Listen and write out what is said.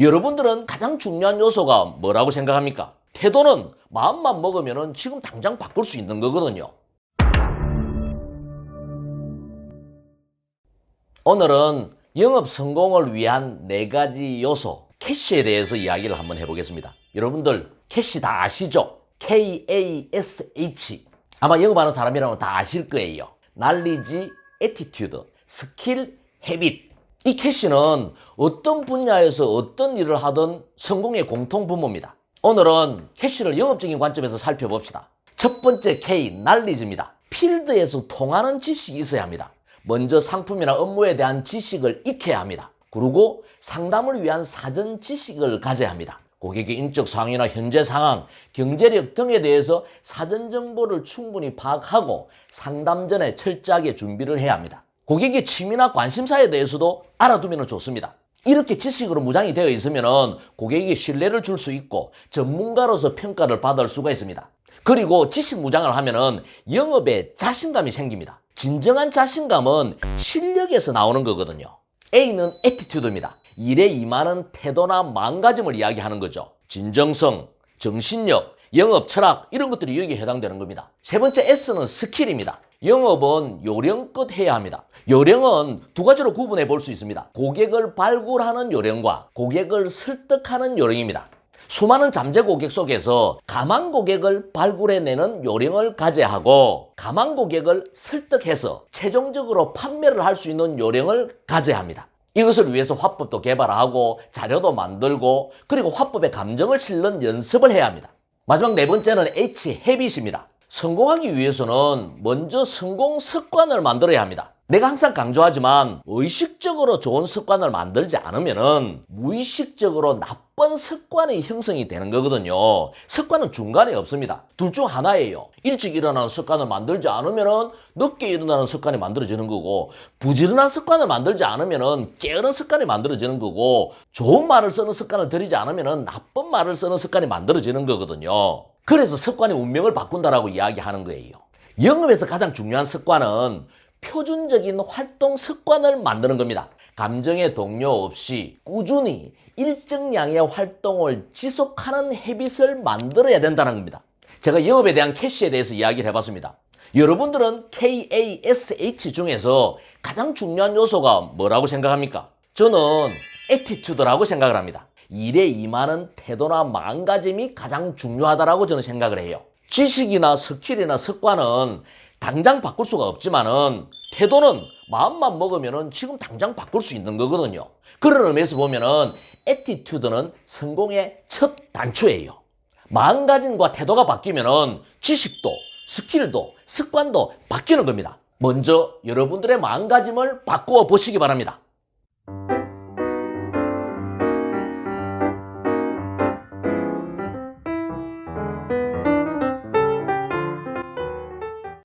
여러분들은 가장 중요한 요소가 뭐라고 생각합니까? 태도는 마음만 먹으면 지금 당장 바꿀 수 있는 거거든요. 오늘은 영업 성공을 위한 네 가지 요소, 캐시에 대해서 이야기를 한번 해보겠습니다. 여러분들, 캐시 다 아시죠? K-A-S-H. 아마 영업하는 사람이라면 다 아실 거예요. 날리지, 에티튜드, 스킬, 헤빗. 이 캐시는 어떤 분야에서 어떤 일을 하든 성공의 공통 분모입니다. 오늘은 캐시를 영업적인 관점에서 살펴봅시다. 첫 번째 K, 날리지입니다. 필드에서 통하는 지식이 있어야 합니다. 먼저 상품이나 업무에 대한 지식을 익혀야 합니다. 그리고 상담을 위한 사전 지식을 가져야 합니다. 고객의 인적 상황이나 현재 상황, 경제력 등에 대해서 사전 정보를 충분히 파악하고 상담 전에 철저하게 준비를 해야 합니다. 고객의 취미나 관심사에 대해서도 알아두면 좋습니다. 이렇게 지식으로 무장이 되어 있으면 고객에게 신뢰를 줄 수 있고 전문가로서 평가를 받을 수가 있습니다. 그리고 지식 무장을 하면은 영업에 자신감이 생깁니다. 진정한 자신감은 실력에서 나오는 거거든요. A는 에티튜드입니다. 일에 임하는 태도나 마음가짐을 이야기하는 거죠. 진정성, 정신력, 영업 철학 이런 것들이 여기에 해당되는 겁니다. 세 번째 S는 스킬입니다. 영업은 요령껏 해야 합니다. 요령은 두 가지로 구분해 볼 수 있습니다. 고객을 발굴하는 요령과 고객을 설득하는 요령입니다. 수많은 잠재 고객 속에서 가망 고객을 발굴해내는 요령을 가져야 하고 가망 고객을 설득해서 최종적으로 판매를 할 수 있는 요령을 가져야 합니다. 이것을 위해서 화법도 개발하고 자료도 만들고 그리고 화법에 감정을 실는 연습을 해야 합니다. 마지막 네 번째는 H, 헤빗입니다. 성공하기 위해서는 먼저 성공 습관을 만들어야 합니다. 내가 항상 강조하지만 의식적으로 좋은 습관을 만들지 않으면은 무의식적으로 나쁜 습관이 형성이 되는 거거든요. 습관은 중간에 없습니다. 둘 중 하나예요. 일찍 일어나는 습관을 만들지 않으면은 늦게 일어나는 습관이 만들어지는 거고 부지런한 습관을 만들지 않으면은 게으른 습관이 만들어지는 거고 좋은 말을 쓰는 습관을 들이지 않으면은 나쁜 말을 쓰는 습관이 만들어지는 거거든요. 그래서 습관이 운명을 바꾼다라고 이야기하는 거예요. 영업에서 가장 중요한 습관은 표준적인 활동 습관을 만드는 겁니다. 감정의 동요 없이 꾸준히 일정량의 활동을 지속하는 헤빗을 만들어야 된다는 겁니다. 제가 영업에 대한 캐시에 대해서 이야기를 해봤습니다. 여러분들은 KASH 중에서 가장 중요한 요소가 뭐라고 생각합니까? 저는 에티튜드라고 생각을 합니다. 일에 임하는 태도나 마음가짐이 가장 중요하다라고 저는 생각을 해요. 지식이나 스킬이나 습관은 당장 바꿀 수가 없지만은 태도는 마음만 먹으면은 지금 당장 바꿀 수 있는 거거든요. 그런 의미에서 보면은 에티튜드는 성공의 첫 단추예요. 마음가짐과 태도가 바뀌면은 지식도 스킬도 습관도 바뀌는 겁니다. 먼저 여러분들의 마음가짐을 바꾸어 보시기 바랍니다.